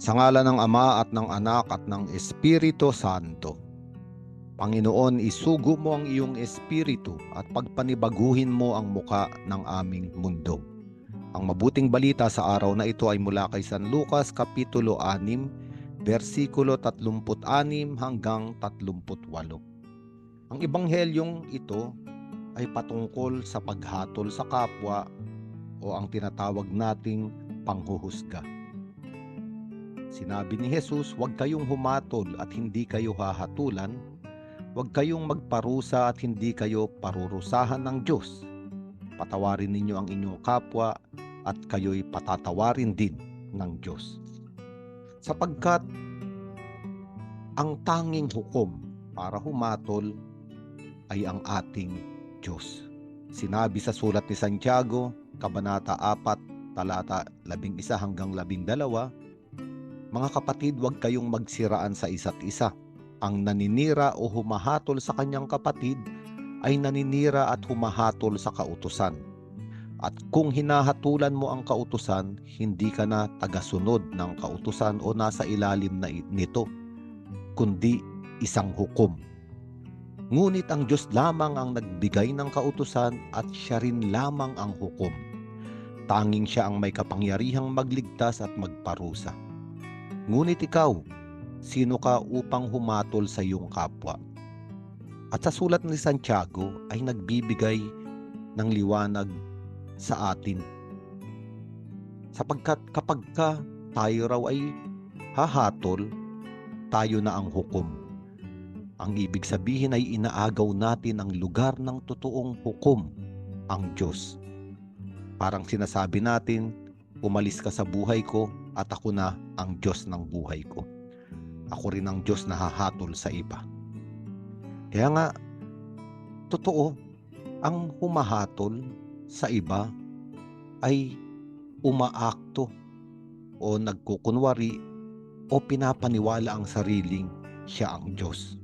Sa ngala ng Ama at ng Anak at ng Espiritu Santo. Panginoon, isugo mo ang iyong espiritu at pagpanibaguhin mo ang muka ng aming mundo. Ang mabuting balita sa araw na ito ay mula kay San Lucas Kapitulo 6, versikulo 36 hanggang 38. Ang ebanghelyong ito ay patungkol sa paghatol sa kapwa o ang tinatawag nating panghuhusga. Sinabi ni Jesus, huwag kayong humatol at hindi kayo hahatulan, huwag kayong magparusa at hindi kayo parurusahan ng Diyos. Patawarin ninyo ang inyong kapwa at kayo'y patatawarin din ng Diyos. Sapagkat ang tanging hukom para humatol ay ang ating Diyos. Sinabi sa sulat ni Santiago, Kabanata 4, talata 11 hanggang 12, Mga kapatid, huwag kayong magsiraan sa isa't isa. Ang naninira o humahatol sa kanyang kapatid ay naninira at humahatol sa kautusan. At kung hinahatulan mo ang kautusan, hindi ka na tagasunod ng kautusan o nasa ilalim na nito, kundi isang hukom. Ngunit ang Diyos lamang ang nagbigay ng kautusan at siya rin lamang ang hukom. Tanging siya ang may kapangyarihang magligtas at magparusa. Ngunit ikaw, sino ka upang humatol sa iyong kapwa? At sa sulat ni Santiago ay nagbibigay ng liwanag sa atin. Sapagkat kapag ka tayo raw ay hahatol, tayo na ang hukom. Ang ibig sabihin ay inaagaw natin ang lugar ng totoong hukom, ang Diyos. Parang sinasabi natin, umalis ka sa buhay ko at ako na ang Diyos ng buhay ko. Ako rin ang Diyos na hahatol sa iba. Kaya nga, totoo, ang humahatol sa iba ay umaakto o nagkukunwari o pinapaniwala ang sariling siya ang Diyos.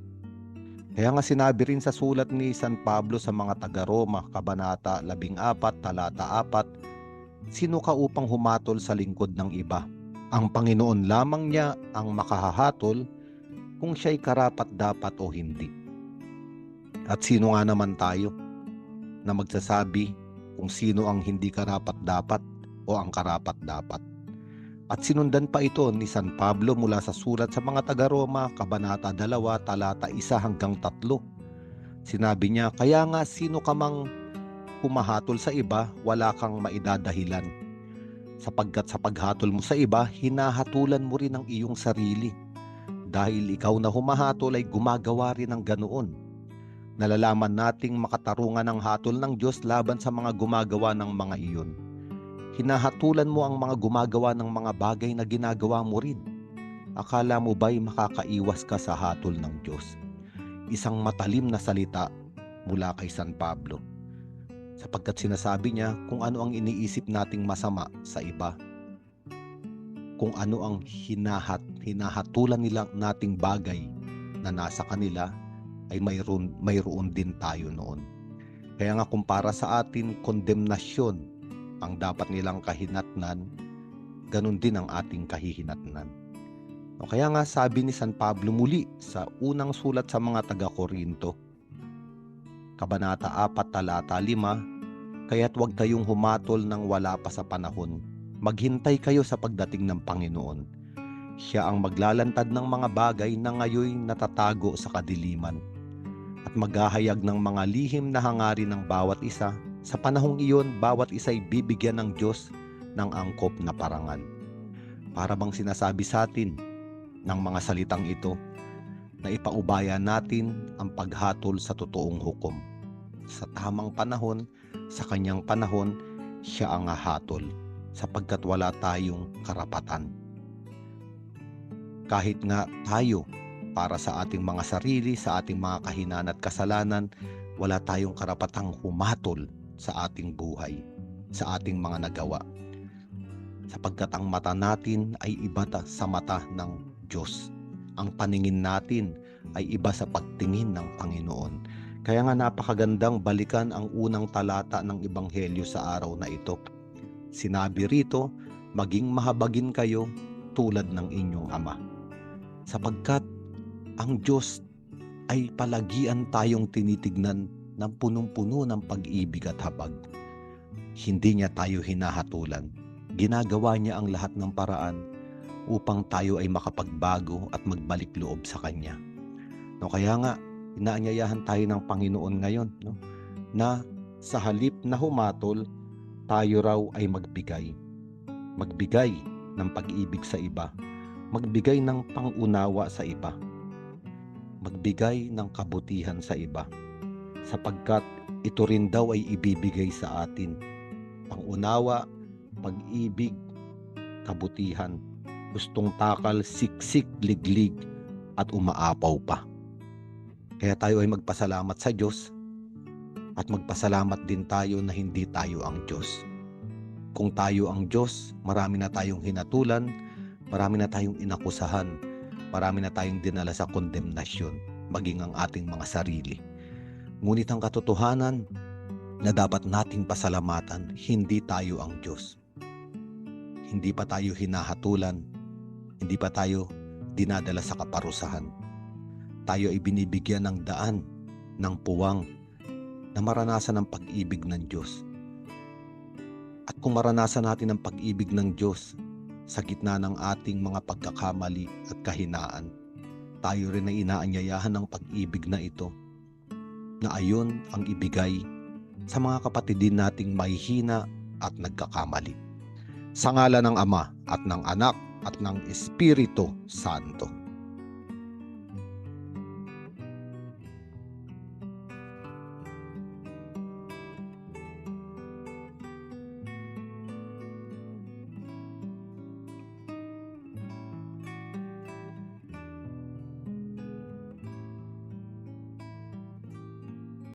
Kaya nga sinabi rin sa sulat ni San Pablo sa mga taga-Roma, Kabanata 14, Talata 4, Sino ka upang humatol sa lingkod ng iba? Ang Panginoon lamang niya ang makahahatol kung siya'y karapat dapat o hindi. At sino nga naman tayo na magsasabi kung sino ang hindi karapat dapat o ang karapat dapat. At sinundan pa ito ni San Pablo mula sa sulat sa mga taga-Roma, Kabanata 2, talata 1 hanggang 3. Sinabi niya, kaya nga sino ka mang humahatol sa iba, wala kang maidadahilan. Sapagkat sa paghatol mo sa iba, hinahatulan mo rin ang iyong sarili. Dahil ikaw na humahatol ay gumagawa rin ng ganoon. Nalalaman nating makatarungan ang hatol ng Diyos laban sa mga gumagawa ng mga iyon hinahatulan mo ang mga gumagawa ng mga bagay na ginagawa mo rin. Akala mo ba'y makakaiwas ka sa hatol ng Diyos? Isang matalim na salita mula kay San Pablo. Sapagkat sinasabi niya kung ano ang iniisip nating masama sa iba. Kung ano ang hinahat, hinahatulan nila nating bagay na nasa kanila ay mayroon, mayroon din tayo noon. Kaya nga kumpara sa atin, kondemnasyon ang dapat nilang kahinatnan, ganun din ang ating kahihinatnan. O kaya nga sabi ni San Pablo muli sa unang sulat sa mga taga-Korinto, Kabanata 4 talata 5, Kaya't huwag kayong humatol ng wala pa sa panahon. Maghintay kayo sa pagdating ng Panginoon. Siya ang maglalantad ng mga bagay na ngayoy natatago sa kadiliman at maghahayag ng mga lihim na hangarin ng bawat isa sa panahong iyon, bawat isa'y bibigyan ng Diyos ng angkop na parangal. Para bang sinasabi sa atin ng mga salitang ito na ipaubaya natin ang paghatol sa totoong hukom. Sa tamang panahon, sa kanyang panahon, siya ang hahatol sapagkat wala tayong karapatan. Kahit nga tayo, para sa ating mga sarili, sa ating mga kahinaan at kasalanan, wala tayong karapatang humatol sa ating buhay, sa ating mga nagawa. Sapagkat ang mata natin ay iba sa mata ng Diyos. Ang paningin natin ay iba sa pagtingin ng Panginoon. Kaya nga napakagandang balikan ang unang talata ng Ebanghelyo sa araw na ito. Sinabi rito, maging mahabagin kayo tulad ng inyong Ama. Sapagkat ang Diyos ay palagian tayong tinitignan ng punong-puno ng pag-ibig at habag. Hindi niya tayo hinahatulan. Ginagawa niya ang lahat ng paraan upang tayo ay makapagbago at magbalik loob sa Kanya. No, kaya nga, inaanyayahan tayo ng Panginoon ngayon no, na sa halip na humatol, tayo raw ay magbigay. Magbigay ng pag-ibig sa iba. Magbigay ng pangunawa sa iba. Magbigay ng kabutihan sa iba. Sapagkat ito rin daw ay ibibigay sa atin. Pangunawa, pag-ibig, kabutihan, gustong takal, siksik, liglig, at umaapaw pa. Kaya tayo ay magpasalamat sa Diyos at magpasalamat din tayo na hindi tayo ang Diyos. Kung tayo ang Diyos, marami na tayong hinatulan, marami na tayong inakusahan, marami na tayong dinala sa kondemnasyon, maging ang ating mga sarili. Ngunit ang katotohanan na dapat nating pasalamatan, hindi tayo ang Diyos. Hindi pa tayo hinahatulan, hindi pa tayo dinadala sa kaparusahan. Tayo ay binibigyan ng daan, ng puwang, na maranasan ang pag-ibig ng Diyos. At kung maranasan natin ang pag-ibig ng Diyos sa gitna ng ating mga pagkakamali at kahinaan, tayo rin ay inaanyayahan ng pag-ibig na ito na ayon ang ibigay sa mga kapatid nating mahihina at nagkakamali. Sa ngala ng Ama at ng Anak at ng Espiritu Santo.